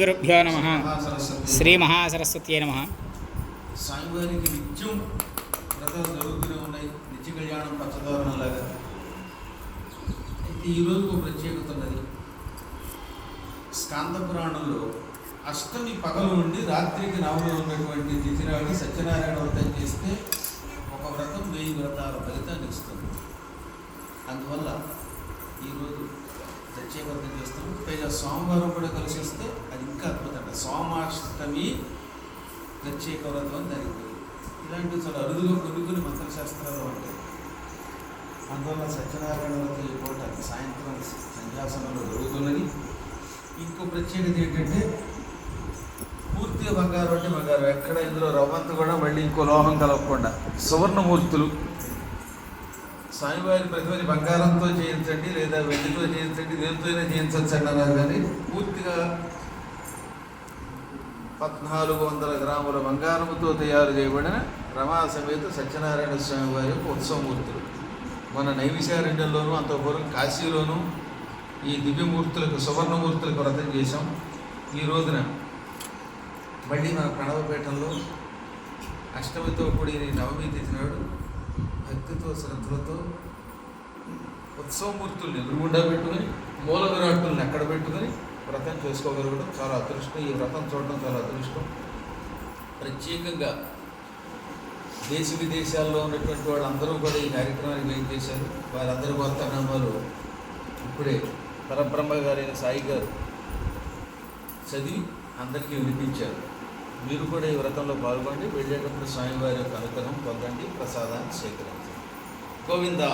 గురుభ్యో నమ. శ్రీ మహాసరస్వతి నమ. స్వామివారికి నిత్యం వ్రతాలు జరుగుతూనే ఉన్నాయి. నిత్య కళ్యాణం పచ్చదోరణంలాగా అయితే ఈరోజు ఒక ప్రత్యేకత ఉన్నది. స్కాంద పురాణంలో అష్టమి పగలు నుండి రాత్రికి నవలు ఉన్నటువంటి తిథినాడు సత్యనారాయణ వ్రతం చేస్తే ఒక వ్రతం వెయ్యి వ్రతాల ఫలితాన్ని ఇస్తుంది. అందువల్ల ఈరోజు ప్రత్యేక వ్రతం చేస్తాం పైగా సోమవారం కూడా కలిసి సోమాష్టమి ప్రత్యేక వ్రతం జరిగింది. ఇలాంటివి చాలా అరుదుగా కొన్ని కొన్ని మంత్రశాస్త్రాలు ఉంటాయి. అందువల్ల సత్యనారాయణ వ్రతం ఈ పూట సాయంత్రం సంధ్యాసనంలో జరుగుతున్నది. ఇంకో ప్రత్యేకత ఏంటంటే పూర్తిగా బంగారం అంటే బంగారం. ఎక్కడ ఇందులో రవ్వంత కూడా మళ్ళీ ఇంకో లోహం కలపకుండా సువర్ణమూర్తులు. స్వామివారి ప్రతిమని బంగారంతో చేయించండి లేదా వెండితో చేయించండి దేనితోనే చేయించవచ్చు అన్నారు కానీ పూర్తిగా పద్నాలుగు వందల గ్రాముల బంగారముతో తయారు చేయబడిన రమా సమేత సత్యనారాయణ స్వామి వారి యొక్క ఉత్సవమూర్తులు మన నైవిశారణ్యంలోనూ అంతపురం కాశీలోనూ ఈ దివ్యమూర్తులకు సువర్ణమూర్తులకు వ్రతం చేశాం. ఈ రోజున మళ్ళీ మన ప్రణవపేటంలో అష్టమితో కూడిన నవమి తిథి నాడు భక్తితో శ్రద్ధలతో ఉత్సవమూర్తుల్ని ఎదురుగుండా పెట్టుకొని మూల విరాట్టుల్ని అక్కడ పెట్టుకొని వ్రతం చేసుకోగలగడం చాలా అదృష్టం. ఈ వ్రతం చూడడం చాలా అదృష్టం. ప్రత్యేకంగా దేశ విదేశాల్లో ఉన్నటువంటి వాళ్ళందరూ కూడా ఈ కార్యక్రమానికి ఏం చేశారు. వారందరి వర్తనామాలు ఇప్పుడే పరబ్రహ్మ గారైన సాయి గారు చదివి అందరికీ వినిపించారు. మీరు కూడా ఈ వ్రతంలో పాల్గొండి వెళ్ళేటప్పుడు స్వామివారి యొక్క అనుగ్రహం పొందండి. ప్రసాదాన్ని సేకరించండి గోవిందా!